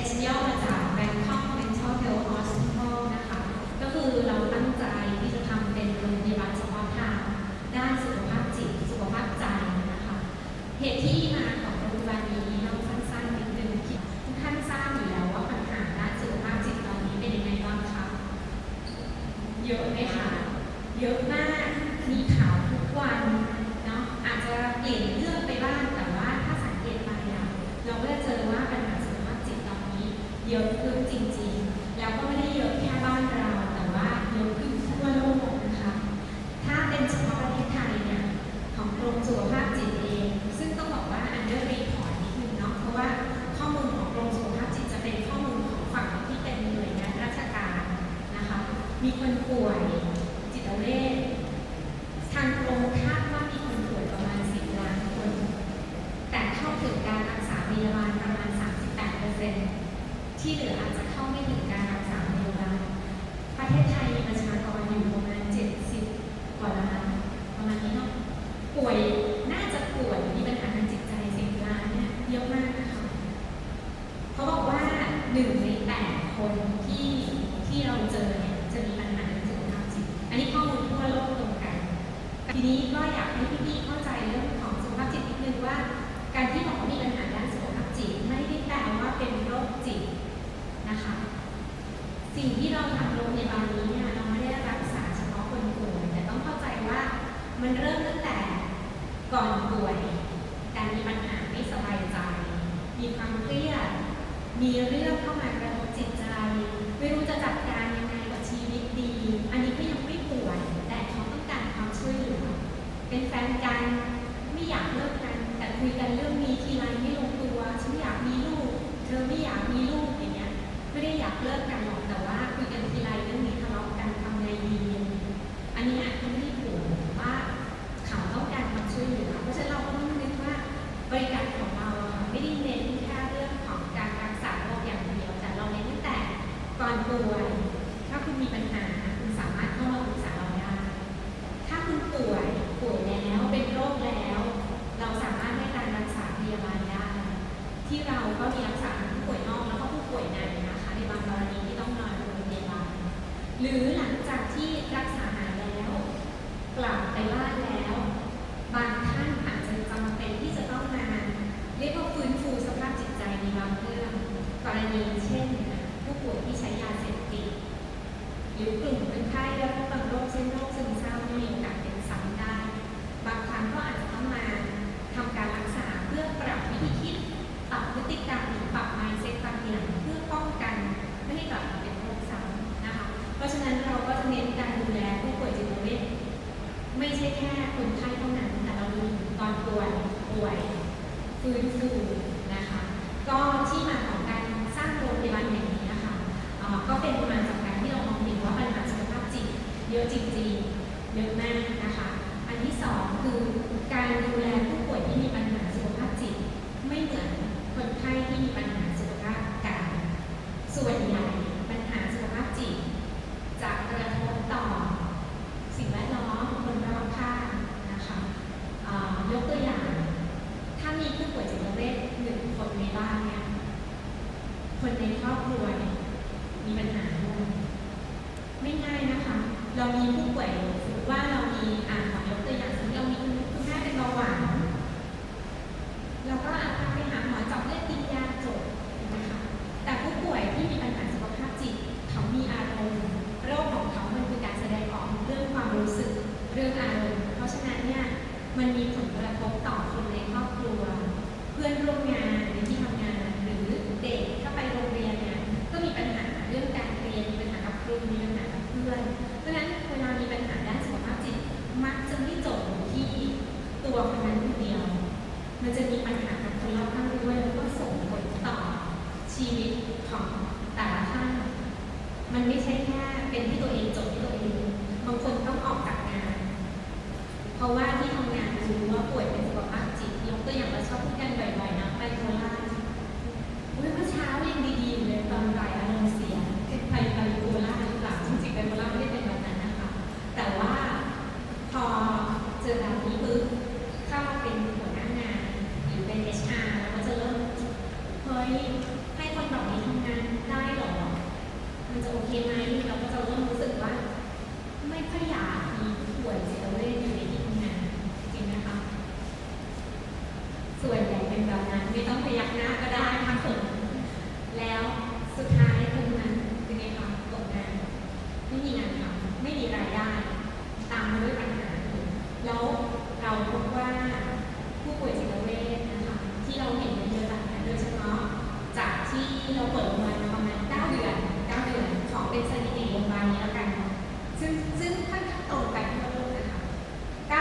BMH ย่อมาจาก Bangkok Mental Health Hospital นะคะ ก็คือเราตั้งใจที่จะทำเป็นโรงพยาบาลเฉพาะทาง ด้านสุขภาพจิต สุขภาพใจนะคะ เหตุที่มาของโรงพยาบาลนี้เราสั้นๆนิดนึงทุกท่านทราบอยู่แล้วว่าปัญหาด้านสุขภาพจิตตอนนี้เป็นยังไงบ้างคะ เยอะไหมคะ เยอะมาก ทีนี้ก็อยากให้พี่ๆเข้าใจเรื่องของสุขภาพจิตนิดนึงว่า การที่บอกว่ามีปัญหาด้านสุขภาพจิตไม่ได้แปลว่าเป็นโรคจิตนะคะ สิ่งที่เราทำโรงพยาบาลนี้เนี่ยเราไม่ได้รักษาเฉพาะคนป่วยแต่ต้องเข้าใจว่ามันเริ่มตั้งแต่ก่อนป่วย การมีปัญหาไม่สบายใจ มีความเครียดมีเรื่องเข้ามากระทบจิตใจ ไม่รู้จะจัด นกันไม่อยากเลิกกัน แต่คุยกันเรื่องนี้ทีไรไม่ลงตัว ฉันอยากมีลูก เธอไม่อยากมีลูกอย่างเงี้ยไม่ได้อยากเลิกกัน หรือกลุ่มคนไข้และโรคบางโรคเช่นโรคซึมเศร้าที่มีโอกาสเป็นซ้ำได้ บางครั้งก็อาจจะต้องมาทำการรักษาเพื่อปรับวิธีคิดปรับพฤติกรรมหรือปรับ mindset บางอย่างเพื่อป้องกันไม่ให้กลับมาเป็นโรคซ้ำนะคะ เพราะฉะนั้นเราก็จะเน้นการดูแลผู้ป่วยจิตเวชไม่ใช่แค่คนไข้เท่านั้นแต่เราดูตอนป่วยป่วยฟื้นฟูนะคะ ก็ที่มาของการสร้างโรงพยาบาลแห่งนี้นะคะเอ่อก็เป็นมาจากการที่เรามองเห็นว่าปัญหาสุขภาพจิตเยอะจริงๆ เยอะมากนะคะ อันที่สองคือการดูแลผู้ป่วยที่มีปัญหาสุขภาพจิต ไม่เหมือนคนไข้ที่มีปัญหาสุขภาพกาย ส่วนใหญ่ปัญหาสุขภาพจิต จะกระทบต่อสิ่งแวดล้อมคนรอบข้างนะคะเอ่อยกตัวอย่าง ถ้ามีผู้ป่วยจิตเวชหนึ่งคนในบ้านเนี่ย ครอบครัวเนี่ย ตามรายอารมณ์เสียคือไบไบโพล่าหรือเปล่าจริงๆไบโพล่าไม่ได้เป็นแบบนั้นนะคะ แต่ว่าพอเจอแบบนี้ปุ๊เข้าเป็นหัวหน้างานหรือเป็น HR แล้วก็จะเริ่มเฮ้ยให้คนแบบนี้ทำงานได้หรอ มันจะโอเคไหมเราก็จะเริ่มรู้สึกว่า ไม่ค่ยากมีป่วยจิตเวยในที่ทำงานจริงนะคะ ส่วนใหญ่เป็นแบบนั้นไม่ต้องพยักหน้าก็ ไม่มีรายได้ ตามมาด้วยปัญหาแล้วเราพบว่าผู้ป่วยจิตเวชนะคะที่เราเห็นในเยอะจากโดยเฉพาะจากที่เราเปิดโรงพยาบาลประมาณ9เดือน9เดือนของเป็นสถิติโรงพยาบาลนี้แล้วกัน ซึ่งซึ่งค่อนข้างตรงกันทั่วโลกนะคะ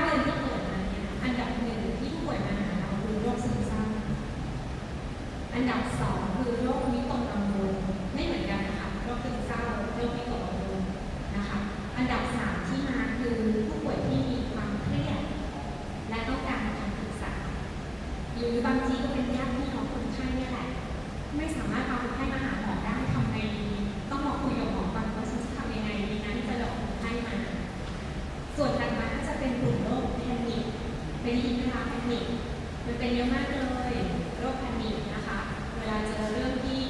9เดือนที่เปิดมาเนี่ยอันดับหนึ่งที่ผู้ป่วยมาหาเราคือโรคซึมเศร้าอันดับสอง เยอะมากเลยโรคแพนิคนะคะ เวลาเจอเรื่องที่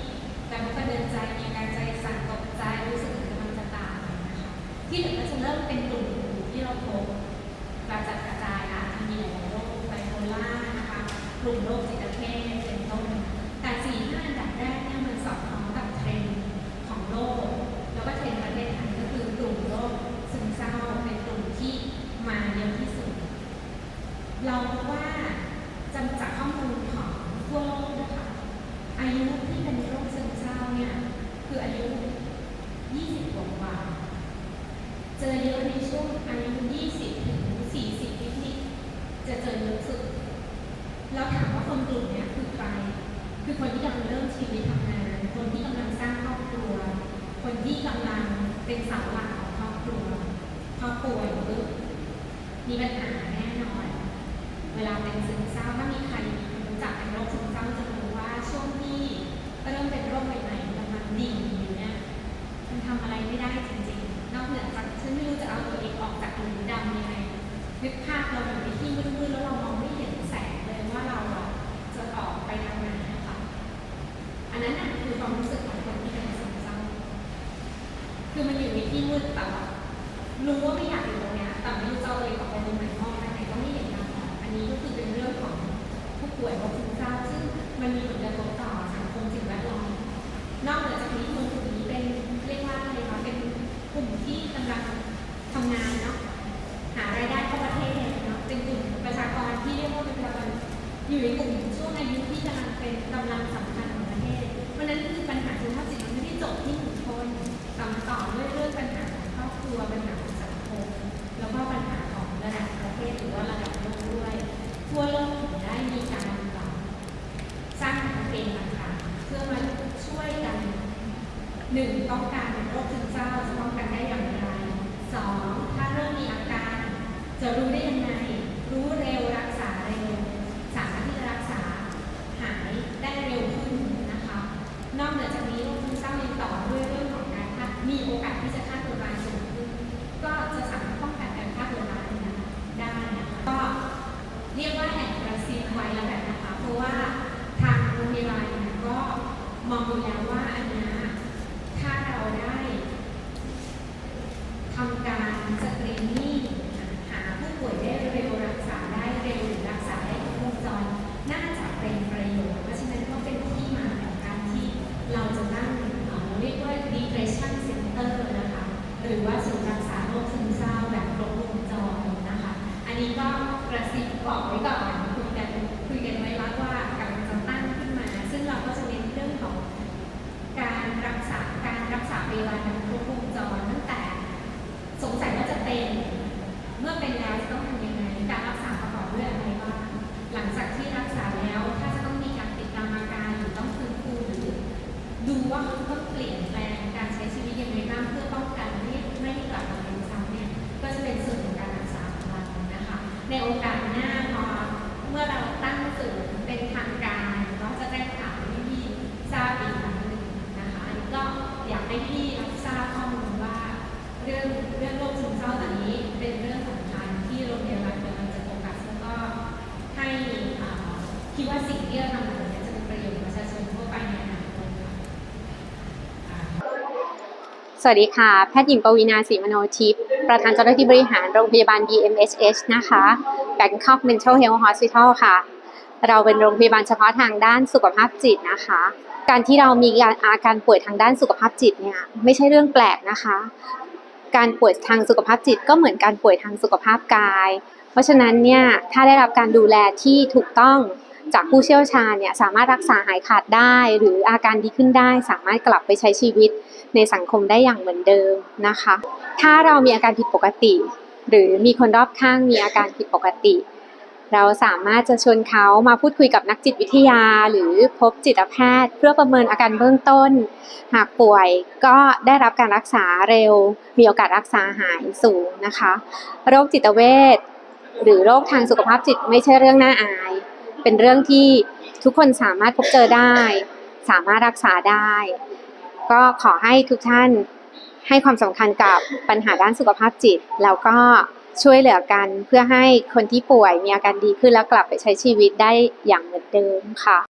กระทบกระเดินใจมีการใจสั่นตกใจรู้สึกถึงกำลังจะตายนะคะที่เหลือก็จะเริ่มเป็นกลุ่มที่เราพบกระจัดกระจายนะมีหลายโรคไบโพล่านะคะกลุ่มโรคจิตเภทเป็นต้น แต่สี่ห้าอันดับแรกเนี่ยมันสอดคล้องกับเทรนด์ของโลก แล้วก็เทรนด์ประเทศไทยก็คือกลุ่มโรคซึมเศร้าเป็นกลุ่มที่มาเยอะที่สุด เราพบว่าจำจากข้อมูลของทั่วโลกนะคะ อายุที่เป็นโรคซึมเศร้าเนี่ยคืออายุ 20กว่าๆเจอเยอะใน ช่วงอายุ 20 ถึง 40 นิดๆจะเจอเยอะสุด แล้วถามว่าคนกลุ่มเนี้ยคือใคร คือคนที่กำลังเริ่มชีวิตทำงาน คนที่กำลังสร้างครอบครัว คนที่กำลังเป็นเสาหลักของครอบครัวครอบครัวหรือมีปัญหาแน่นอน เวลาเป็นซึมเศร้าถ้ามีใครรู้จักเป็นโรคซึมเศร้าจะรู้ว่าช่วงที่เริ่มเป็นโรคใหม่ๆกำลังดิ่งอยู่เนี่ยมันทำอะไรไม่ได้จริงๆ นอกเหนือจากฉันไม่รู้จะเอาตัวเองออกจากหลุมดำยังไงนึกภาพเราอยู่ในที่มืดๆแล้วเรามองไม่เห็นแสงเลยว่าเราอะจะออกไปทางไหนนะคะอันนั้นน่ะคือความรู้สึกของคนที่เป็นซึมเศร้าคือมันอยู่ในที่มืดแต่ว่ารู้ว่าไม่อยากอยู่ตรงนี้แต่ไม่รู้จะเอาตัวเองออกไปตรงไหนห้องไหนก็ไม่เห็นทางออกอันนี้ก็คือเป็นเรื่องของผู้ป่วยโรคซึมเศร้าซึ่งมันมีผลกระทบ กลุ่มที่กำลังทำงานเนาะหารายได้เข้าประเทศเนาะเป็นกลุ่มประชากรที่เรียกว่าเป็นประชาอยู่ในกลุ่มช่วงอายุที่กำลังเป็นกำลังสำคัญ หนึ่งต้องกันโรคซึมเศร้าจะป้องกันได้อย่างไรสองถ้าเริ่มมีอาการ จะรู้ได้ยังไง รู้เร็วรักษาเร็วสามารถที่จะรักษาหายได้เร็วขึ้นนะคะ นอกเหนือจากนี้โรคซึมเศร้ายังต่อด้วยเรื่องของการฆ่มีโอกาสที่จะ สวัสดีค่ะ แพทย์หญิงปวีนาศรีมโนทิพย์ประธานเจ้าหน้าที่บริหารโรงพยาบาล BMHH นะคะ Bangkok Mental Health Hospital ค่ะ เราเป็นโรงพยาบาลเฉพาะทางด้านสุขภาพจิตนะคะ การที่เรามีการอาการป่วยทางด้านสุขภาพจิตเนี่ยไม่ใช่เรื่องแปลกนะคะ การป่วยทางสุขภาพจิตก็เหมือนการป่วยทางสุขภาพกาย เพราะฉะนั้นเนี่ยถ้าได้รับการดูแลที่ถูกต้องจากผู้เชี่ยวชาญเนี่ยสามารถรักษาหายขาดได้ หรืออาการดีขึ้นได้ สามารถกลับไปใช้ชีวิต ในสังคมได้อย่างเหมือนเดิมนะคะ ถ้าเรามีอาการผิดปกติ หรือมีคนรอบข้างมีอาการผิดปกติ เราสามารถจะชวนเขามาพูดคุยกับนักจิตวิทยา หรือพบจิตแพทย์ เพื่อประเมินอาการเบื้องต้น หากป่วยก็ได้รับการรักษาเร็ว มีโอกาสรักษาหายสูงนะคะ โรคจิตเวชหรือโรคทางสุขภาพจิตไม่ใช่เรื่องน่าอาย เป็นเรื่องที่ทุกคนสามารถพบเจอได้ สามารถรักษาได้ ก็ขอให้ทุกท่านให้ความสำคัญกับปัญหาด้านสุขภาพจิต แล้วก็ช่วยเหลือกันเพื่อให้คนที่ป่วยมีอาการดีขึ้นแล้วกลับไปใช้ชีวิตได้อย่างเหมือนเดิมค่ะ